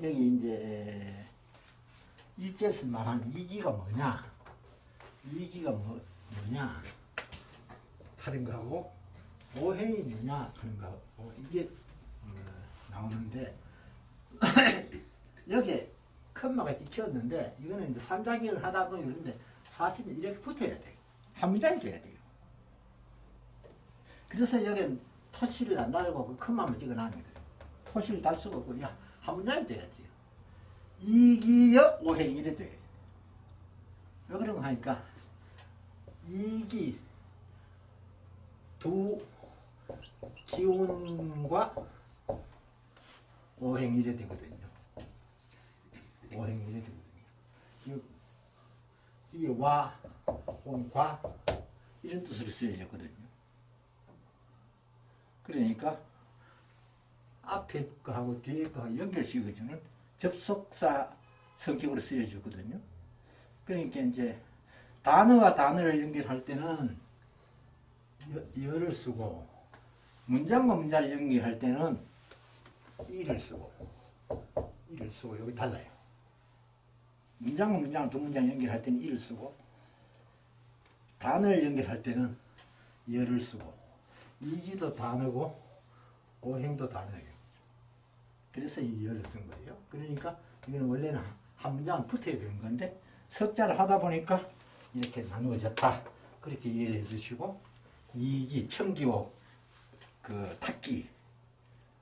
여기 이제 일제에서 말하는 이기가 뭐냐? 이기가 뭐, 뭐냐? 하는 거하고 오행이 뭐냐 하는 거하고 이게 어, 나오는데 여기에 컴마가 찍혔는데 이거는 이제 삼자기를 하다 보니 그런데 사실은 이렇게 붙어야 돼요. 한 문장이 돼야 돼요. 그래서 여기 토시를 안 달고 그 컴마만 찍어놨는 거예요. 토시를 달 수가 없고 야, 한 문장이 돼야 돼요. 이기여 오행이 이래 돼. 왜 그런 거 하니까 이기 두 기운과 오행이 이래 되거든요. 오행이 이래 되거든요. 이- 이게 와, 온, 과 이런 뜻으로 쓰여졌거든요. 그러니까 앞에 거하고 뒤에 거하고 연결시켜주는 접속사 성격으로 쓰여지거든요. 그러니까 이제 단어와 단어를 연결할 때는 여, 여를 쓰고 문장과 문장을 연결할 때는 이를 쓰고 이를 쓰고 여기 달라요. 문장과 문장을 두 문장 연결할 때는 이를 쓰고 단어를 연결할 때는 여를 쓰고 이기도 단어고 오행도 단어예요. 그래서 이 열을 쓴 거예요. 그러니까 이거는 원래는 한 문장은 붙어야 되는 건데 석자를 하다 보니까 이렇게 나누어졌다. 그렇게 이해해 주시고 이기 청기호 그 탁기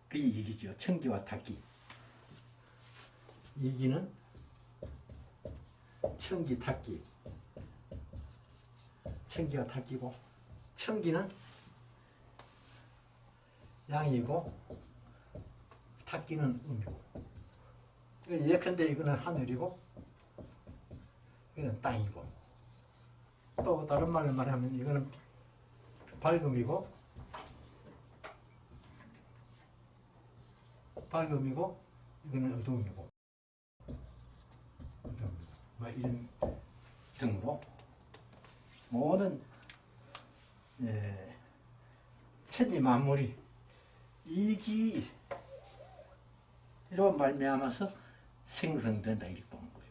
그게 이기죠. 청기와 탁기 이기는 청기 탁기 청기와 탁기고 청기는 양이고 탁기는 음이고 예컨대 이거는 하늘이고 이거는 땅이고. 또 다른 말로 말하면 이거는 밝음이고 밝음이고 이거는 어두움이고. 뭐 이런 등으로 모든 예, 천지 만물이 이기 로 말미암아서 생성된다 이렇게 보는 거예요.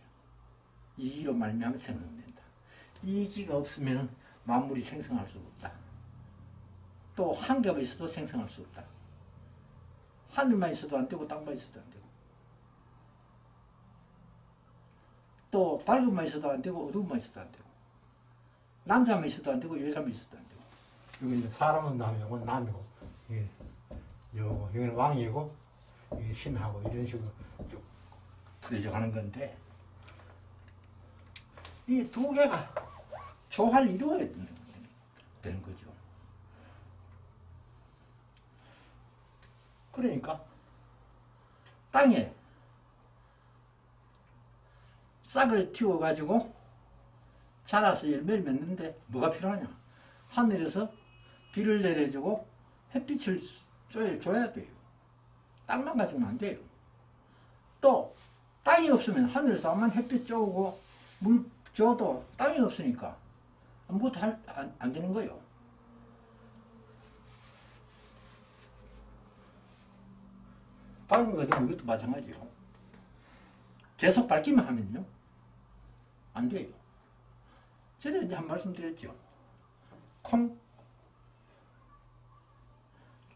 이기로 말미암아 생성된다. 이기가 없으면 만물이 생성할 수 없다. 또 한 겹에 있어도 생성할 수 없다. 하늘만 있어도 안 되고 땅만 있어도 안 되고 또 밝은만 있어도 안 되고 어두운만 있어도 안 되고 남자만 있어도 안 되고 여자만 있어도 안 되고 여기 사람은 남이고 남이고 이게 요 여기는 왕이고 신하고 이런 식으로 쭉 부대져 가는 건데 이 두 개가 조화를 이루어야 되는, 되는 거죠. 그러니까 땅에 싹을 틔워가지고 자라서 열매를 맺는데 뭐가 필요하냐? 하늘에서 비를 내려주고 햇빛을 줘야, 줘야 돼요. 땅만 가지고는 안 돼요. 또 땅이 없으면 하늘에서 아무만 햇빛 쪼고 물 줘도 땅이 없으니까 아무것도 할, 안, 안 되는 거예요. 밝은 거든 이것도 마찬가지요. 계속 밝기만 하면요. 안 돼요. 전에 이제 한 말씀 드렸죠. 콩,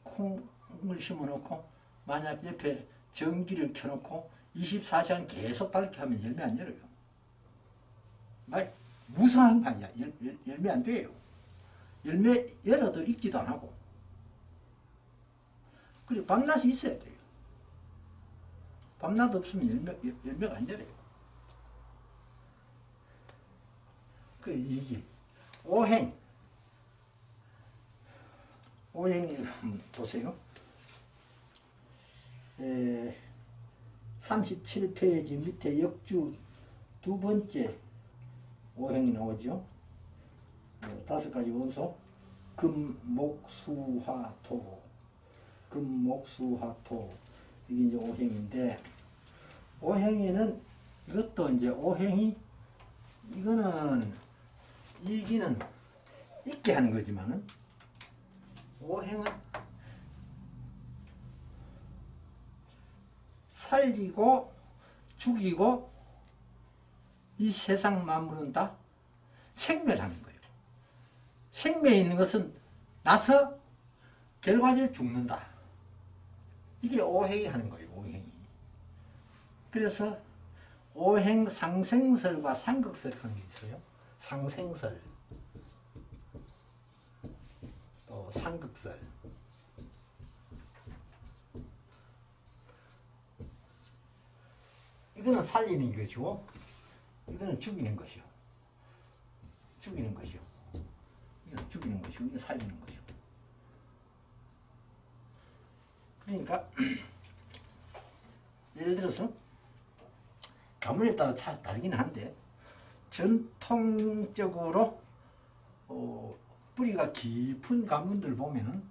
콩을 심어 놓고, 만약 옆에 전기를 켜놓고 24시간 계속 밝게 하면 열매 안 열어요. 말, 무성한 거 아니야. 열, 열, 열매 안 돼요. 열매 열어도 익지도 안 하고. 그리고 밤낮이 있어야 돼요. 밤낮 없으면 열매, 열- 열매가 안 열어요. 그, 이게, 오행. 오행이, 한번 보세요. 에, 37페이지 밑에 역주 두 번째 오행이 나오죠. 어, 다섯 가지 원소. 금, 목, 수, 화, 토. 금, 목, 수, 화, 토. 이게 이제 오행인데, 오행에는 이것도 이제 오행이, 이거는, 이기는 있게 하는 거지만은, 오행은 살리고 죽이고 이 세상 만물은 다 생멸하는 거예요. 생명에 있는 것은 나서 결과적으로 죽는다. 이게 오행이 하는 거예요. 오행이. 그래서 오행 상생설과 상극설 하는 게 있어요. 상생설 또 상극설 이거는 살리는 것이고 이거는 죽이는 것이요. 죽이는 것이요. 이건 죽이는 것이고 이건 살리는 것이요. 그러니까 예를 들어서 가문에 따라 차 다르긴 한데 전통적으로 어, 뿌리가 깊은 가문들 보면은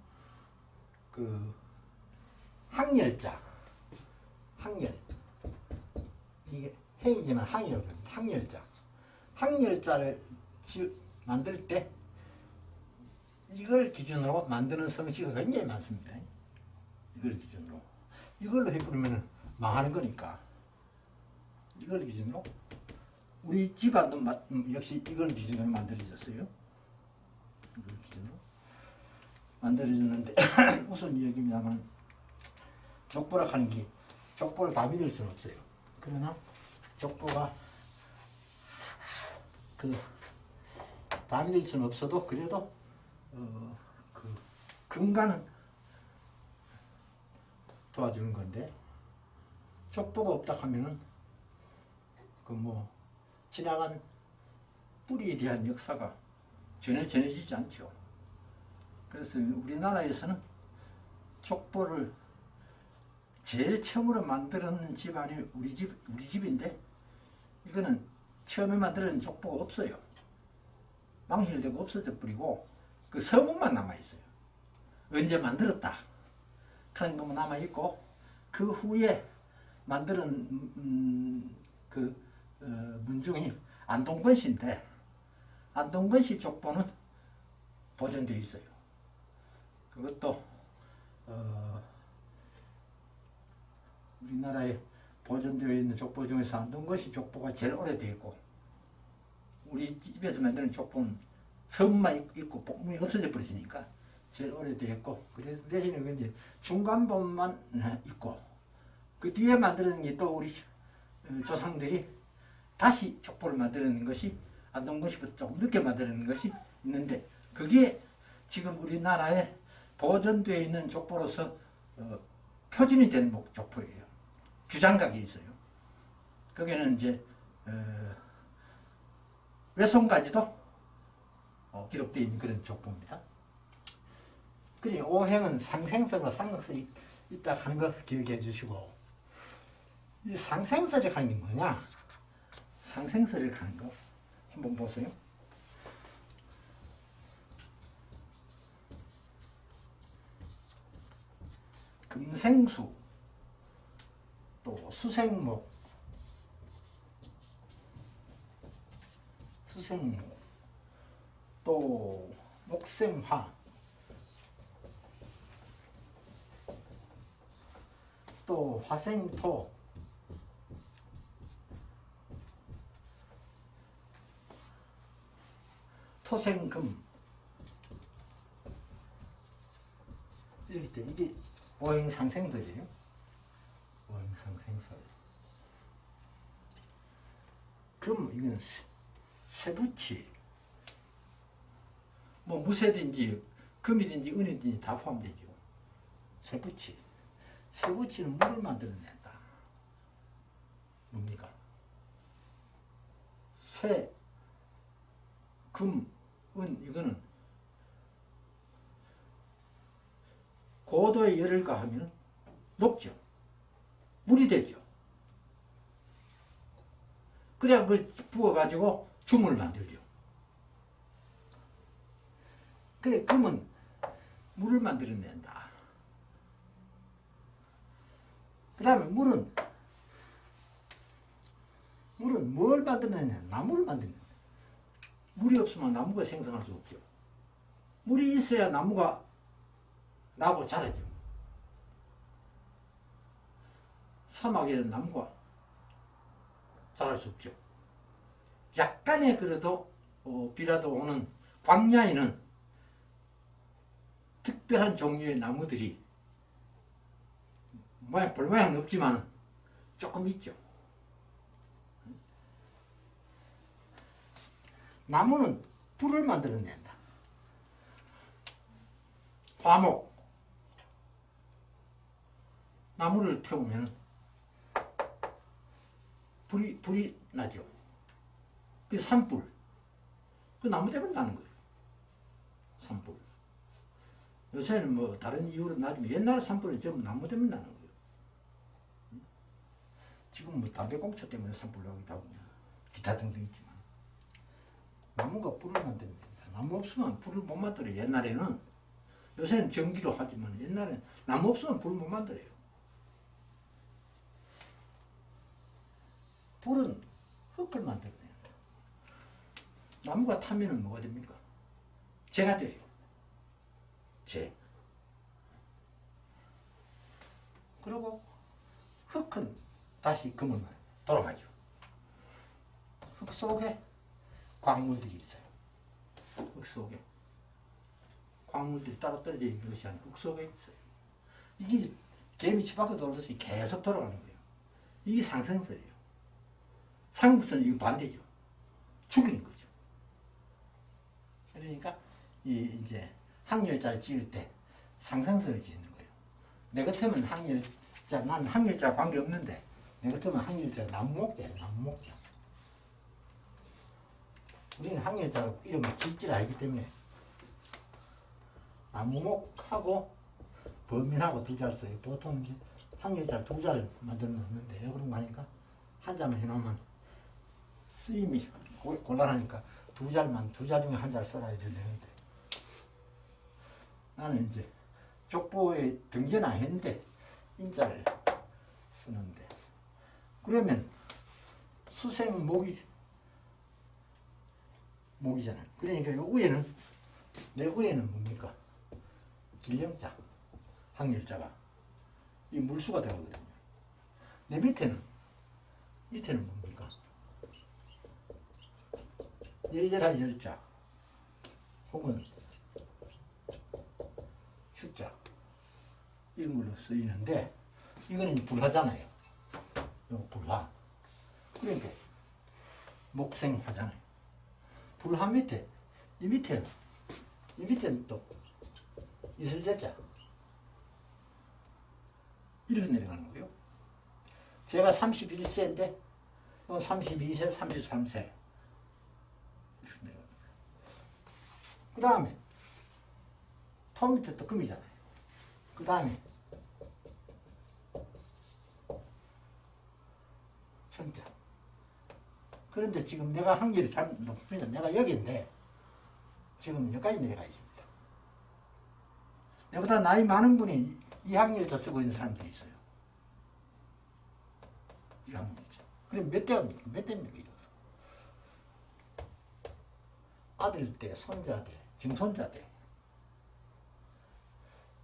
그 항열자 항열 이게 행이지만 항이라고 합니다. 항열자 항열자를 지, 만들 때 이걸 기준으로 만드는 성씨가 굉장히 많습니다. 이걸 기준으로 이걸로 해버리면 망하는 거니까 이걸 기준으로 우리 집안도 마- 음, 역시 이걸 기준으로 만들어졌어요. 이걸 기준으로 만들어졌는데 무슨 이야기입니다만 족보라 하는 게 족보를 다 믿을 수는 없어요. 그러나 족보가 그 수는 없어도 그래도 어, 그 근간은 도와주는 건데 족보가 없다 하면은 그 뭐 지나간 뿌리에 대한 역사가 전혀 전해지지 않죠. 그래서 우리나라에서는 족보를 제일 처음으로 만들었는 집안이 우리 집 우리 집인데 이거는 처음에 만들었는 족보가 없어요. 망실되고 없어져 버리고 그 서문만 남아 있어요. 언제 만들었다. 그런 것만 남아 있고 그 후에 만드는 음, 그 어, 문중이 안동건 씨인데 안동건 씨 족보는 보존되어 있어요. 그것도 어, 우리나라에 보존되어 있는 족보 중에서 안동건 씨 족보가 제일 오래되어 있고 우리 집에서 만드는 족보는 서문만 있고 복문이 없어져 버렸으니까 제일 오래되어 있고 그래서 대신에 그 이제 중간본만 있고 그 뒤에 만드는 게 또 우리 어, 조상들이 다시 족보를 만드는 것이 안동건 씨부터 조금 늦게 만드는 것이 있는데 그게 지금 우리나라에 보존되어 있는 족보로서 어, 표준이 된 목- 족보예요. 주장각이 있어요. 거기는 이제 어, 외송까지도 어, 기록되어 있는 그런 족보입니다. 그리 오행은 상생설과 상극설이 있다 하는 걸 기억해 주시고 이 상생설이 하는 게 뭐냐? 상생설을 하는 거 한번 보세요. 금생수 또 수생목. 수생목. 또 목생화. 또 화생토. 토생금. 이렇게 돼. 이게 오행상생설이에요. 오행상생설. 금 이거는 세- 세부치. 뭐 무쇠든지 금이든지 은이든지 다 포함되죠. 세부치. 세부치는 물을 만들어낸다. 뭡니까? 쇠, 금, 은 이거는 고도의 열을 가하면 녹죠. 물이 되죠. 그래야 그걸 부어가지고 줌을 만들죠. 그래, 금은 물을 만들어낸다. 그 다음에 물은, 물은 뭘 만들어내냐? 나무를 만드는 물이 없으면 나무가 생성할 수 없죠. 물이 있어야 나무가 나고 자라죠. 사막에는 나무가 자랄 수 없죠. 약간의 그래도 어, 비라도 오는 광야에는 특별한 종류의 나무들이 모양 볼모양 없지만 조금 있죠. 나무는 불을 만들어낸다. 화목 나무를 태우면 불이 불이 나죠. 그 산불 그 나무 때문에 나는 거예요. 산불. 요새는 뭐 다른 이유로 나지만 옛날 산불은 전부 나무 때문에 나는 거예요. 지금 뭐 담배꽁초 때문에 산불 나기도 하고 기타 등등 있지만 나무가 불을 만듭니다. 나무 없으면 불을 못 만들어요. 옛날에는 요새는 전기로 하지만 옛날에 나무 없으면 불을 못 만들어요. 불은 흙을 만들어낸다. 나무가 타면은 뭐가 됩니까? 재가 돼요. 재. 그리고 흙은 다시 금으로 돌아가죠. 흙 속에 광물들이 있어요. 흙 속에. 광물들이 따로 떨어져 있는 것이 아니고 흙 속에 있어요. 이게 개미 집 앞에 돌듯이 계속 돌아가는 거예요. 이게 상승설이에요. 상승은 이거 반대죠. 죽이는 거죠. 그러니까 이 이제 항열자를 지을 때 상상설을 짓는 거예요. 내 같으면 항열자, 난 항열자 관계 없는데 내 같으면 항열자 남목자예요. 남목자. 우리는 항열자로 이름을 짓질 알기 때문에 남목하고 범인하고 두 자를 써요. 보통 이제 항열자 두 자를 만들어 놓는데 왜 그런 거 하니까 한 자만 해놓으면 쓰임이 고- 곤란하니까 두 자만 두 자 중에 한 자를 써놔야 되는데 나는 이제 족보에 등재는 안 했는데 인자를 쓰는데 그러면 수생 목이 목이잖아요. 그러니까 요 위에는 내 위에는 뭡니까? 길령자, 항열자가 이 물수가 되거든요. 내 밑에는 밑에는 뭡니까? 열렬한 열자 혹은 휴자 이런 걸로 쓰이는데 이거는 불화잖아요. 요 불화. 그러니까 목생화잖아요. 불화 밑에 이 밑에는 이 밑에는 또 이슬자자 이렇게 내려가는 거예요. 제가 31세인데 32세, 33세 이렇게 내려갑니다. 그 다음에 토 밑에 또 금이잖아요. 그 다음에 현자. 그런데 지금 내가 확률이 잘 높습니다. 내가 여기인데 지금 여기까지 내려가 있습니다. 내보다 나이 많은 분이 이 학년을 쓰고 있는 사람들이 있어요. 이 학년이죠. 그럼 몇 대입니까? 몇 대입니까? 이래서. 아들 때, 손자 때, 증손자 때.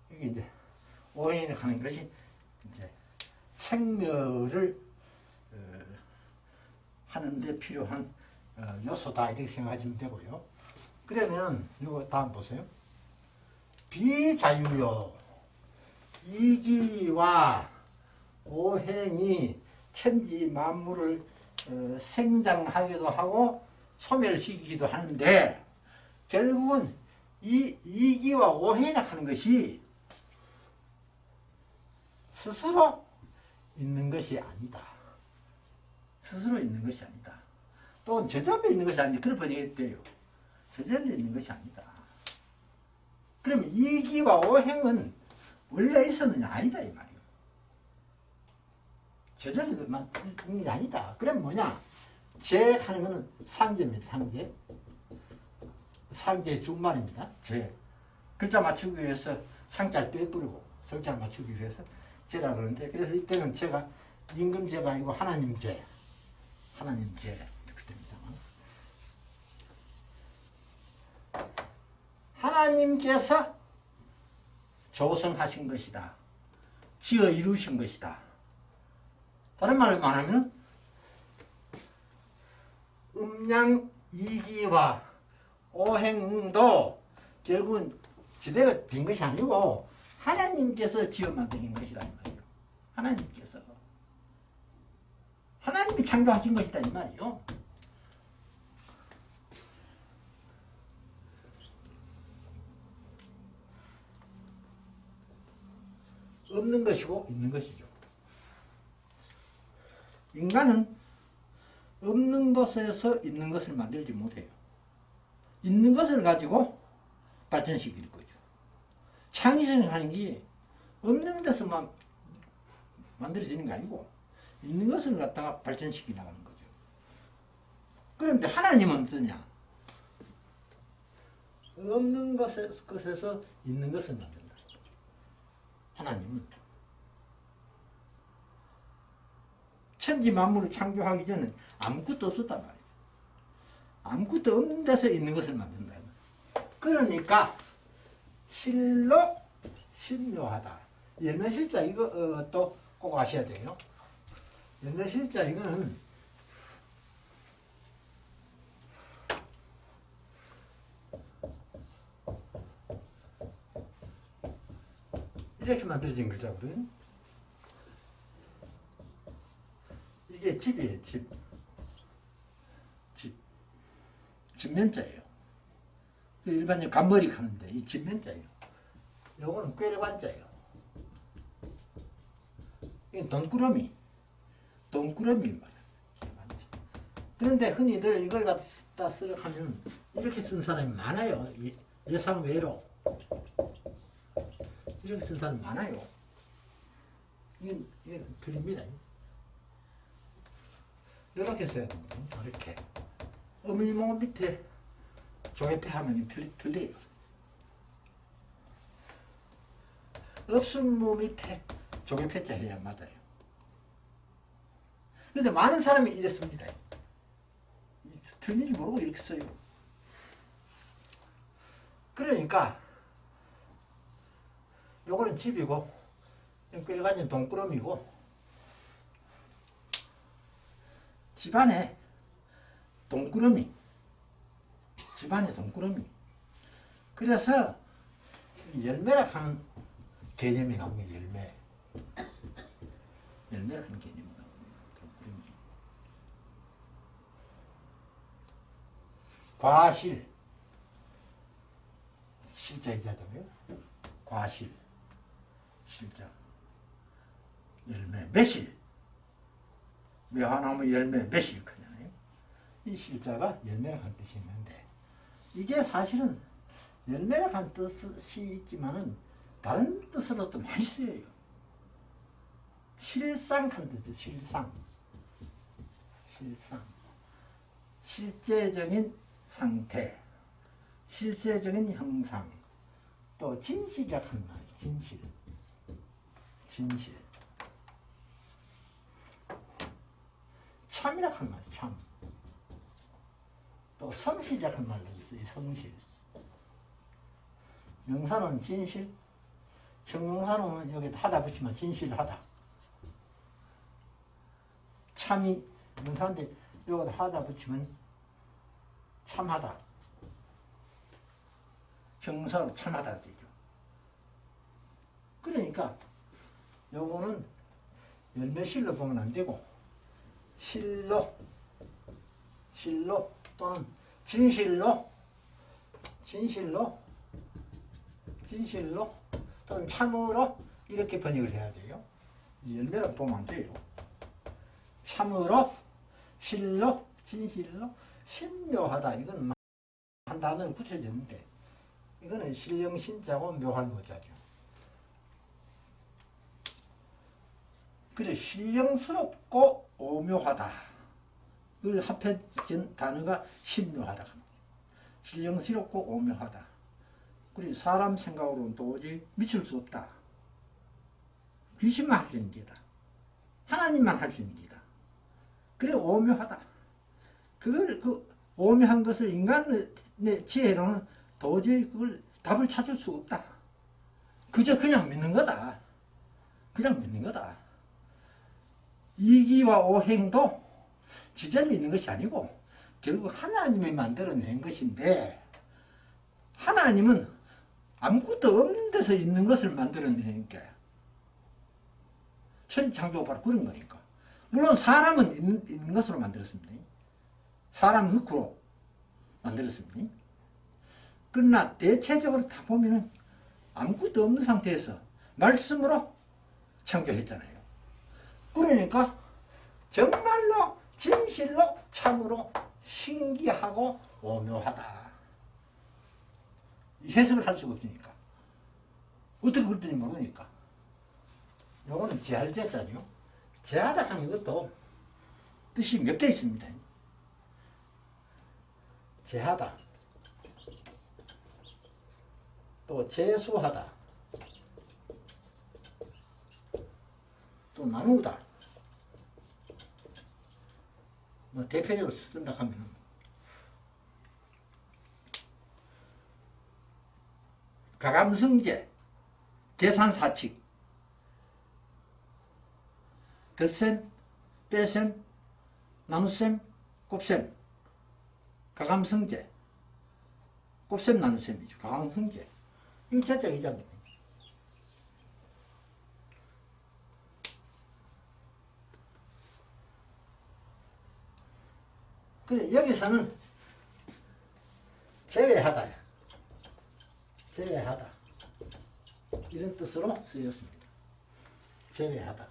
이게 이제 오해를 하는 것이 이제 생멸을 어, 하는데 필요한 어, 요소다 이렇게 생각하시면 되고요. 그러면 이거 다음 보세요. 비자유요. 이기와 오행이 천지 만물을 어, 생장하기도 하고 소멸시키기도 하는데 결국은 이 이기와 오행이라 하는 것이 스스로 있는 것이 아니다. 스스로 있는 것이 아니다. 또 저절로 있는 것이 아니다. 그런 번역돼요. 저절로 있는 것이 아니다. 그러면 이기와 오행은 원래 있었느냐? 아니다 이 말이에요. 저절로만 있는 게 아니다. 그럼 뭐냐? 제 하는 거는 상제입니다. 상제. 상제 중말입니다. 제. 글자 맞추기 위해서 상자를 빼뿌리고 설자를 맞추기 위해서 제라 그러는데 그래서 이때는 제가 임금제가 아니고 하나님제. 하나님제 이렇게 됩니다. 하나님께서 조성하신 것이다. 지어 이루신 것이다. 다른 말로 말하면 음양 이기와 오행도 결국은 지대가 빈 것이 아니고 하나님께서 지어 만드는 이 말이에요. 하나님께서 하나님이 창조하신 것이다 이 말이에요. 없는 것이고 있는 것이죠. 인간은 없는 것에서 있는 것을 만들지 못해요. 있는 것을 가지고 발전시킬 거죠. 창의성을 하는 게 없는 데서만 만들어지는 게 아니고 있는 것을 갖다가 발전시키 나가는 거죠. 그런데 하나님은 어떠냐? 없는 것에서, 있는 것을 만든다. 하나님은 천지 만물을 창조하기 전에 아무것도 없었단 말이에요. 아무것도 없는 데서 있는 것을 만든다. 그러니까 실로 신묘하다. 옛날 실자 이거 어, 또꼭 아셔야 돼요. 옛날 실자 이거는 이렇게 만들어진 글자거든. 이게 집이에요, 집. 집. 집면자예요. 그 일반적인 간머리 가는데 이 집면자예요. 요거는 꾀관자예요. 이건 돈꾸러미. 돈꾸러미 말이야. 그런데 흔히들 이걸 갖다 쓰려 하면 이렇게 쓴 사람이 많아요. 이- 예상 외로. 이렇게 쓴 사람 많아요. 이건, 이건 틀립니다. 이렇게 써야 됩니다. 이렇게. 어미모 밑에 조개패 하면 틀, 틀려요. 없음무 밑에 조개패자 해야 맞아요. 근데 많은 사람이 이랬습니다. 틀린지 모르고 이렇게 써요. 그러니까 요거는 집이고 끌어가진 동꾸러미고 집안에 동꾸러미. 집안에 동꾸러미. 그래서 열매라 하는 개념이 게 열매. 열매라 하는 개념이 나옵니다 동꾸러미. 과실. 실자 이자잖아요? 과실. 실자. 열매 매실. 묘하나무 열매 매실. 크잖아요 이 실자가 열매를 한 뜻이 있는데 이게 사실은 열매를 한 뜻이 있지만은 다른 뜻으로 또 많이 쓰여요. 실상한 뜻이 실상. 실상. 실제적인 상태 실세적인 형상 또 진실이라고 하는 말이에요 진실. 진실. 참이라고 하는 말이에요 참. 또 성실이라고 하는 말도 있어요 성실. 명사는 진실 형용사는 여기 하다 붙이면 진실하다. 참이 명사인데 여기다 하다 붙이면 참하다. 형사로 참하다 되죠. 그러니까 요거는 열매실로 보면 안 되고 실로 실로 또는 진실로 진실로 진실로 또는 참으로 이렇게 번역을 해야 돼요. 이 열매로 보면 안 돼요. 참으로 실로 진실로 신묘하다 이건 한 단어를 붙여졌는데 이거는 신령 신자고 묘한 모자죠. 그래 신령스럽고 오묘하다. 을 합해진 단어가 신묘하다. 신령스럽고 오묘하다. 그리고 사람 생각으로는 도저히 미칠 수 없다. 귀신만 할 수 있는 게다. 하나님만 할 수 있는 게다. 그래 오묘하다. 그걸 그 오묘한 것을 인간의 지혜로는 도저히 그걸 답을 찾을 수 없다. 그저 그냥 믿는 거다. 그냥 믿는 거다. 이기와 오행도 지점이 있는 것이 아니고 결국 하나님이 만들어낸 것인데 하나님은 아무것도 없는 데서 있는 것을 만들어내니까 천창조가 바로 그런 거니까. 물론 사람은 있는, 있는 것으로 만들었습니다. 사람 흙으로 만들었습니다. 그러나 대체적으로 다 보면 아무것도 없는 상태에서 말씀으로 창조했잖아요. 그러니까 정말 진실로 참으로 신기하고 오묘하다. 해석을 할 수가 없으니까. 어떻게 그랬는지 모르니까. 요거는 제할제자죠. 제하다한 것도 뜻이 몇 개 있습니다. 제하다. 또 재수하다. 또 나누다. 뭐 대표적으로 쓴다 하면 가감승제, 계산사칙, 덧셈, 뺄셈, 나눗셈, 곱셈, 가감승제, 곱셈 나눗셈이죠. 가감승제. 1차적 이자입니다. 그래, 여기서는 제외하다. 제외하다. 이런 뜻으로 쓰였습니다. 제외하다.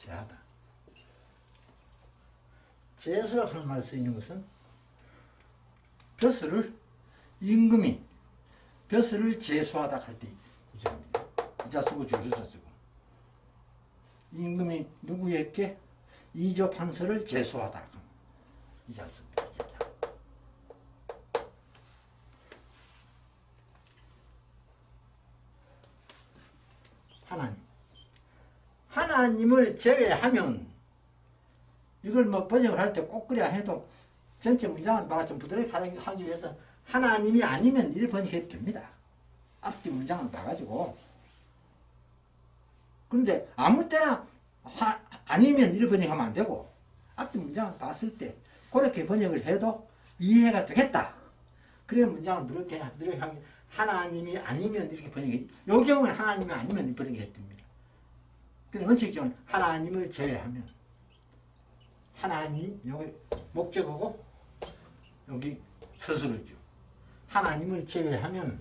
제하다. 제수라 그런 말을 쓰이는 것은 벼슬을 임금이 벼슬을 제수하다 할 때 이자입니다. 이자 쓰고 줄을 써주고 임금이 누구에게 2조 판서를 제소하다. 이지 않습니까? 하나님. 하나님을 제외하면 이걸 뭐 번역을 할 때 꼭 그래야 해도 전체 문장은 마가 좀 부드럽게 하기 위해서 하나님이 아니면 이렇게 번역해도 됩니다. 앞뒤 문장은 봐가지고 근데 아무 때나 하, 아니면 이렇게 번역하면 안 되고 앞뒤 문장을 봤을 때 그렇게 번역을 해도 이해가 되겠다. 그래 문장을 그렇게 하도록 하나님이 아니면 이렇게 번역이 요 경우에 하나님이 아니면 번역이 됩니다. 근데 원칙적으로 하나님을 제외하면 하나님 여기 목적어고 여기 스스로죠. 하나님을 제외하면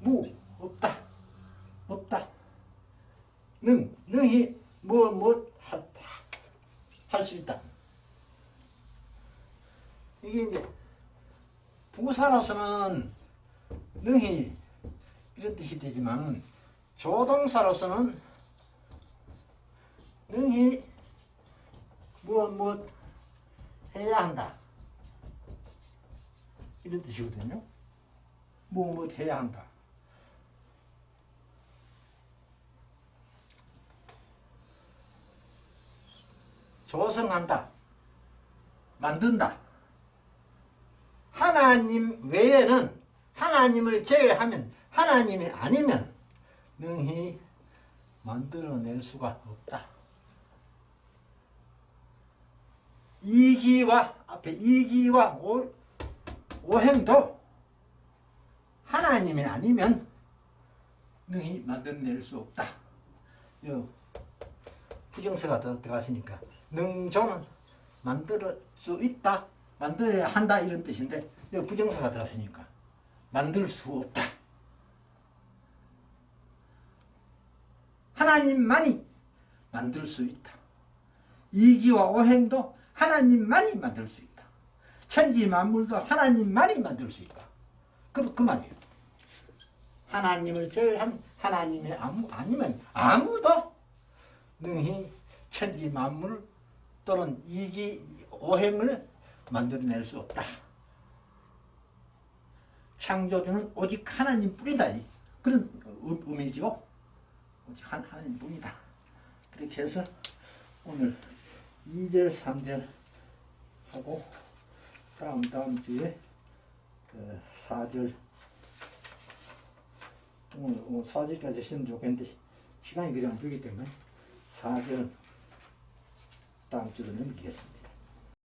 무 없다 없다 능 능히 뭐, 뭐, 할 수 있다. 이게 이제 부사로서는 능히 이런 뜻이 되지만 조동사로서는 능히 무엇 무엇 해야 한다. 이런 뜻이거든요. 무엇 무엇 해야 한다. 조성한다. 만든다. 하나님 외에는 하나님을 제외하면 하나님이 아니면 능히 만들어낼 수가 없다. 이기와 앞에 이기와 오, 오행도 하나님이 아니면 능히 만들어낼 수 없다. 요 부정서가 들어가시니까. 능조는 만들 수 있다 만들어야 한다 이런 뜻인데 여기 부정서가 들어갔으니까. 만들 수 없다. 하나님만이 만들 수 있다. 이기와 오행도 하나님만이 만들 수 있다. 천지 만물도 하나님만이 만들 수 있다. 그, 그 말이에요. 하나님을 제외한 하나님의 아무, 아니면 아무도 능히 천지 만물 또는 이기 오행을 만들어낼 수 없다. 창조주는 오직 하나님 뿐이다. 그런 의미지요. 오직 하나님 뿐이다. 그렇게 해서 오늘 2절, 3절 하고 다음 다음 주에 그 4절 오늘 뭐 4절까지 했으면 좋겠는데 시간이 그리 안 되기 때문에 사실 다음 주로는 이겠습니다.